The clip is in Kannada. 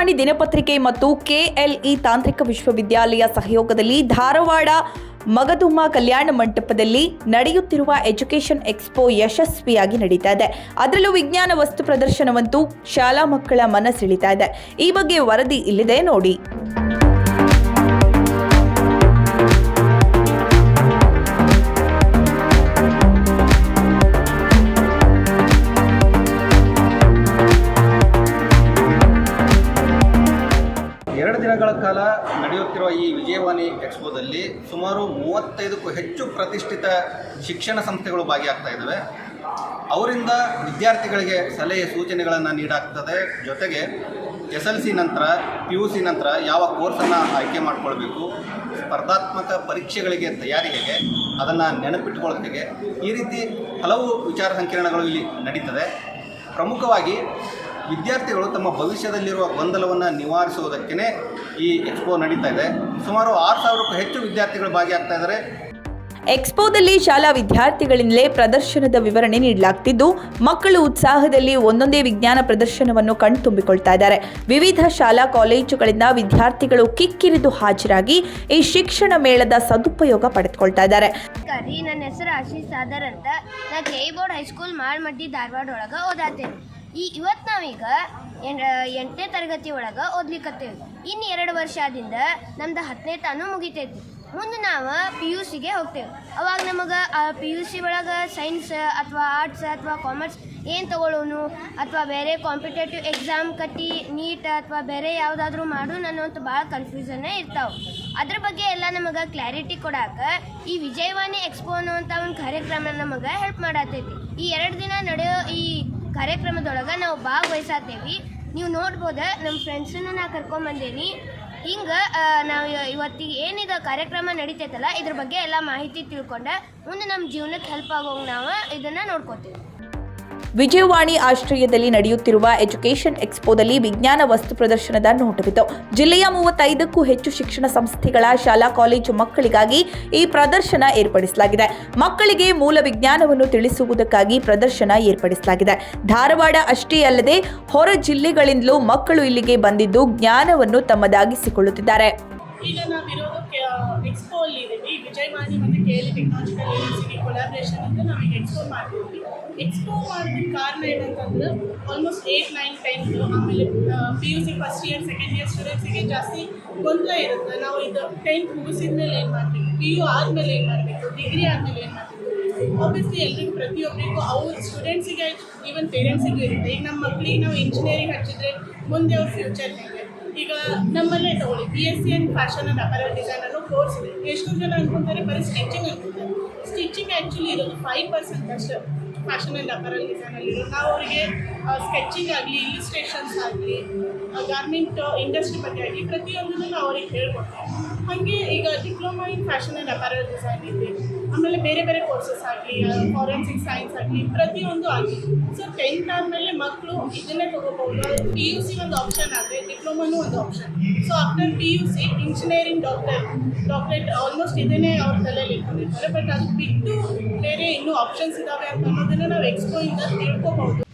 ವಿಜಯವಾಣಿ ದಿನಪತ್ರಿಕೆ ಮತ್ತು ಕೆಎಲ್ಇ ತಾಂತ್ರಿಕ ವಿಶ್ವವಿದ್ಯಾಲಯ ಸಹಯೋಗದಲ್ಲಿ ಧಾರವಾಡ ಮಗದುಮ್ಮ ಕಲ್ಯಾಣ ಮಂಟಪದಲ್ಲಿ ನಡೆಯುತ್ತಿರುವ ಎಜುಕೇಷನ್ ಎಕ್ಸ್ಪೋ ಯಶಸ್ವಿಯಾಗಿ ನಡೀತಾ ಇದೆ. ಅದರಲ್ಲೂ ವಿಜ್ಞಾನ ವಸ್ತು ಪ್ರದರ್ಶನವಂತೂ ಶಾಲಾ ಮಕ್ಕಳ ಮನ ಸೆಳೀತಾ ಇದೆ. ಈ ಬಗ್ಗೆ ವರದಿ ಇಲ್ಲಿದೆ. ನೋಡಿ. ದಿನಗಳ ಕಾಲ ನಡೆಯುತ್ತಿರುವ ಈ ವಿಜಯವಾಣಿ ಎಕ್ಸ್ಪೋದಲ್ಲಿ ಸುಮಾರು ಮೂವತ್ತೈದಕ್ಕೂ ಹೆಚ್ಚು ಪ್ರತಿಷ್ಠಿತ ಶಿಕ್ಷಣ ಸಂಸ್ಥೆಗಳು ಭಾಗಿಯಾಗ್ತಾ ಇದ್ದಾವೆ. ಅವರಿಂದ ವಿದ್ಯಾರ್ಥಿಗಳಿಗೆ ಸಲಹೆ, ಸೂಚನೆಗಳನ್ನು ನೀಡಾಗ್ತದೆ. ಜೊತೆಗೆ ಎಸ್ ಎಲ್ ಸಿ ನಂತರ, ಪಿ ಯು ಸಿ ನಂತರ ಯಾವ ಕೋರ್ಸನ್ನು ಆಯ್ಕೆ ಮಾಡಿಕೊಳ್ಬೇಕು, ಸ್ಪರ್ಧಾತ್ಮಕ ಪರೀಕ್ಷೆಗಳಿಗೆ ತಯಾರಿ ಹೇಗೆ, ಅದನ್ನು ನೆನಪಿಟ್ಟುಕೊಳ್ಳೋದಕ್ಕೆ ಈ ರೀತಿ ಹಲವು ವಿಚಾರ ಸಂಕಿರಣಗಳು ಇಲ್ಲಿ ನಡೀತದೆ. ಪ್ರಮುಖವಾಗಿ ವಿದ್ಯಾರ್ಥಿಗಳು ತಮ್ಮ ಭವಿಷ್ಯದಲ್ಲಿರುವ ಗೊಂದಲವನ್ನು ನಿವಾರಿಸುವುದಕ್ಕೇ ಈ ಎಕ್ಸ್ಪೋ ನಡೀತಾ ಇದೆ. ಸುಮಾರು ಆರು ಸಾವಿರಕ್ಕೂ ಹೆಚ್ಚು ವಿದ್ಯಾರ್ಥಿಗಳು ಭಾಗಿಯಾಗ್ತಾ ಇದ್ದಾರೆ. ಎಕ್ಸ್ಪೋದಲ್ಲಿ ಶಾಲಾ ವಿದ್ಯಾರ್ಥಿಗಳಿಂದಲೇ ಪ್ರದರ್ಶನದ ವಿವರಣೆ ನೀಡಲಾಗ್ತಿದ್ದು ಮಕ್ಕಳು ಉತ್ಸಾಹದಲ್ಲಿ ಒಂದೊಂದೇ ವಿಜ್ಞಾನ ಪ್ರದರ್ಶನವನ್ನು ಕಣ್ತುಂಬಿಕೊಳ್ತಾ ಇದ್ದಾರೆ. ವಿವಿಧ ಶಾಲಾ ಕಾಲೇಜುಗಳಿಂದ ವಿದ್ಯಾರ್ಥಿಗಳು ಕಿಕ್ಕಿರಿದು ಹಾಜರಾಗಿ ಈ ಶಿಕ್ಷಣ ಮೇಳದ ಸದುಪಯೋಗ ಪಡೆದುಕೊಳ್ತಾ ಇದ್ದಾರೆ. ನನ್ನ ಹೆಸರು ಆಶೀಶ್ ಸಾದರ್ ಅಂತ. ನಾ K board high school Malmatti Dharwad ಒಳಗೆ ಓದಾತೇನೆ. ಈ ಇವತ್ತು ನಾವೀಗ ಎಂಟನೇ ತರಗತಿ ಒಳಗೆ ಓದ್ಲಿಕ್ಕತ್ತೇವೆ ಇನ್ನು ಎರಡು ವರ್ಷದಿಂದ ನಮ್ದು ಹತ್ತನೇ ತಾನು ಮುಗಿತೈತಿ. ಮುಂದೆ ನಾವು ಪಿ ಯು ಸಿಗೆ ಹೋಗ್ತೇವೆ. ಅವಾಗ ನಮಗೆ ಪಿ ಯು ಸಿ ಒಳಗೆ ಸೈನ್ಸ್ ಅಥವಾ ಆರ್ಟ್ಸ್ ಅಥವಾ ಕಾಮರ್ಸ್ ಏನು ತಗೊಳ್ಳೋನು ಅಥವಾ ಬೇರೆ ಕಾಂಪಿಟೇಟಿವ್ ಎಕ್ಸಾಮ್ ಕಟ್ಟಿ ನೀಟ್ ಅಥವಾ ಬೇರೆ ಯಾವುದಾದ್ರೂ ಮಾಡು ನನ್ನಂತೂ ಭಾಳ ಕನ್ಫ್ಯೂಸನ್ನೇ ಇರ್ತಾವೆ. ಅದ್ರ ಬಗ್ಗೆ ಎಲ್ಲ ನಮಗೆ ಕ್ಲಾರಿಟಿ ಕೊಡಾಕ ಈ ವಿಜಯವಾಣಿ ಎಕ್ಸ್ಪೋ ಅನ್ನುವಂಥ ಒಂದು ಕಾರ್ಯಕ್ರಮ ನಮಗೆ ಹೆಲ್ಪ್ ಮಾಡತ್ತೈತಿ ಈ ಎರಡು ದಿನ ನಡೆಯೋ ಈ ಕಾರ್ಯಕ್ರಮದೊಳಗೆ ನಾವು ಭಾಗವಹಿಸಾತೇವಿ. ನೀವು ನೋಡ್ಬೋದು ನಮ್ಮ ಫ್ರೆಂಡ್ಸನ್ನು ನಾ ಕರ್ಕೊಂಬಂದೇನಿ ಹಿಂಗೆ ನಾವು ಇವತ್ತಿಗೆ ಏನಿದೆ ಕಾರ್ಯಕ್ರಮ ನಡೀತೈತಲ್ಲ, ಇದ್ರ ಬಗ್ಗೆ ಎಲ್ಲ ಮಾಹಿತಿ ತಿಳ್ಕೊಂಡೆ, ಮುಂದೆ ನಮ್ಮ ಜೀವನಕ್ಕೆ ಹೆಲ್ಪ್ ಆಗೋಂಗೆ ನಾವು ಇದನ್ನು ನೋಡ್ಕೋತೀವಿ. ವಿಜಯವಾಣಿ ಆಶ್ರಯದಲ್ಲಿ ನಡೆಯುತ್ತಿರುವ ಎಜುಕೇಷನ್ ಎಕ್ಸ್ಪೋದಲ್ಲಿ ವಿಜ್ಞಾನ ವಸ್ತು ಪ್ರದರ್ಶನದ ನೋಟವಿತು ಜಿಲ್ಲೆಯ ಮೂವತ್ತೈದಕ್ಕೂ ಹೆಚ್ಚು ಶಿಕ್ಷಣ ಸಂಸ್ಥೆಗಳ ಶಾಲಾ ಕಾಲೇಜು ಮಕ್ಕಳಿಗಾಗಿ ಈ ಪ್ರದರ್ಶನ ಏರ್ಪಡಿಸಲಾಗಿದೆ. ಮಕ್ಕಳಿಗೆ ಮೂಲ ವಿಜ್ಞಾನವನ್ನು ತಿಳಿಸುವುದಕ್ಕಾಗಿ ಪ್ರದರ್ಶನ ಏರ್ಪಡಿಸಲಾಗಿದೆ. ಧಾರವಾಡ ಅಷ್ಟೇ ಅಲ್ಲದೆ ಹೊರ ಜಿಲ್ಲೆಗಳಿಂದಲೂ ಮಕ್ಕಳು ಇಲ್ಲಿಗೆ ಬಂದಿದ್ದು ಜ್ಞಾನವನ್ನು ತಮ್ಮದಾಗಿಸಿಕೊಳ್ಳುತ್ತಿದ್ದಾರೆ. ಈಗ ನಾವಿರೋದು ಎಕ್ಸ್ಪೋ ಅಲ್ಲಿ ಮಾನಿ ಮತ್ತು K L technological university collaboration ಅಂತ ನಾವೀಗ ಎಕ್ಸ್ಪೋ ಮಾಡ್ತೀವಿ. ಎಕ್ಸ್ಪೋ ಮಾಡೋದಕ್ಕೆ ಕಾರಣ ಏನಂತಂದ್ರೆ ಆಲ್ಮೋಸ್ಟ್ ಏಯ್ಟ್ ನೈನ್ ಟೆಂತ್ ಆಮೇಲೆ P U C first year second year ಸ್ಟೂಡೆಂಟ್ಸಿಗೆ ಜಾಸ್ತಿ ಗೊಂದಲ ಇರುತ್ತೆ. ನಾವು ಇದು ಟೆಂತ್ ಮುಗಿಸಿದ ಮೇಲೆ ಏನು ಮಾಡ್ತೀವಿ? ಪಿ ಯು ಆದಮೇಲೆ ಏನು ಮಾಡಬೇಕು? ಡಿಗ್ರಿ ಆದಮೇಲೆ ಏನು ಮಾಡಬೇಕು? ಆಬ್ವಿಯಸ್ಲಿ ಎಲ್ರಿಗೂ ಪ್ರತಿಯೊಬ್ಬರಿಗೂ ಅವ್ರ ಸ್ಟೂಡೆಂಟ್ಸಿಗೆ ಈವನ್ ಪೇರೆಂಟ್ಸಿಗೂ ಇರುತ್ತೆ. ಈಗ ನಮ್ಮ ಮಕ್ಕಳಿಗೆ ನಾವು ಇಂಜಿನಿಯರಿಂಗ್ ಹಚ್ಚಿದ್ರೆ ಮುಂದೆ ಅವ್ರ ಫ್ಯೂಚರ್ ಹೇಗೆ? ಈಗ ನಮ್ಮಲ್ಲೇ ತಗೊಳ್ಳಿ. B S C and fashion and apparel design course ಇದೆ. ಎಷ್ಟು ಜನ ಅನ್ಕೊಂತಾರೆ, ಬರೀ ಸ್ಟಿಚಿಂಗ್ ಅನ್ಕೊಂತಾರೆ. ಸ್ಟಿಚಿಂಗ್ ಆ್ಯಕ್ಚುಲಿ ಇರೋದು ಫೈವ್ ಪರ್ಸೆಂಟ್ ಅಷ್ಟೇ. ಫ್ಯಾಷನ್ ಆ್ಯಂಡ್ ಅಪರಲ್ ಡಿಸೈನಲ್ಲಿ ನಾವು ಅವರಿಗೆ ಸ್ಕೆಚಿಂಗ್ ಆಗಲಿ ಇಲಿಸ್ಟ್ರೇಷನ್ಸ್ ಆಗಲಿ ಗಾರ್ಮೆಂಟ್ ಇಂಡಸ್ಟ್ರಿ ಬಗ್ಗೆ ಆಗಲಿ, ಪ್ರತಿಯೊಂದನ್ನು ನಾವು ಅವ್ರಿಗೆ ಹೇಳ್ಕೊಡ್ತೀವಿ. ಹಾಗೆ ಈಗ diploma in fashion and apparel design ಇದೆ. ಆಮೇಲೆ ಬೇರೆ ಬೇರೆ ಕೋರ್ಸಸ್ ಆಗಲಿ ಫಾರೆನ್ಸಿಕ್ ಸೈನ್ಸ್ ಆಗಲಿ, ಪ್ರತಿಯೊಂದು ಆಗಲಿ. ಸೊ ಟೆಂತ್ ಆದಮೇಲೆ ಮಕ್ಕಳು ಇದನ್ನೇ ತೊಗೋಬೋದು ಪಿ ಯು ಸಿ ಒಂದು ಆಪ್ಷನ್ ಆದರೆ ಡಿಪ್ಲೊಮಾನು ಒಂದು option so after P U C engineering doctor doctorate almost ಇದನ್ನೇ ಅವ್ರ ತಲೆಯಲ್ಲಿ ಇಟ್ಕೊಂಡಿರ್ತಾರೆ. ಬಟ್ ಅದು ಬಿಟ್ಟು ಬೇರೆ ಇನ್ನೂ ಆಪ್ಷನ್ಸ್ ಇದ್ದಾವೆ ಅಂತ ಅನ್ನೋದನ್ನು ನಾವು ಎಕ್ಸ್ಪೋ ಇಂದ ತಿಳ್ಕೊಬಹುದು.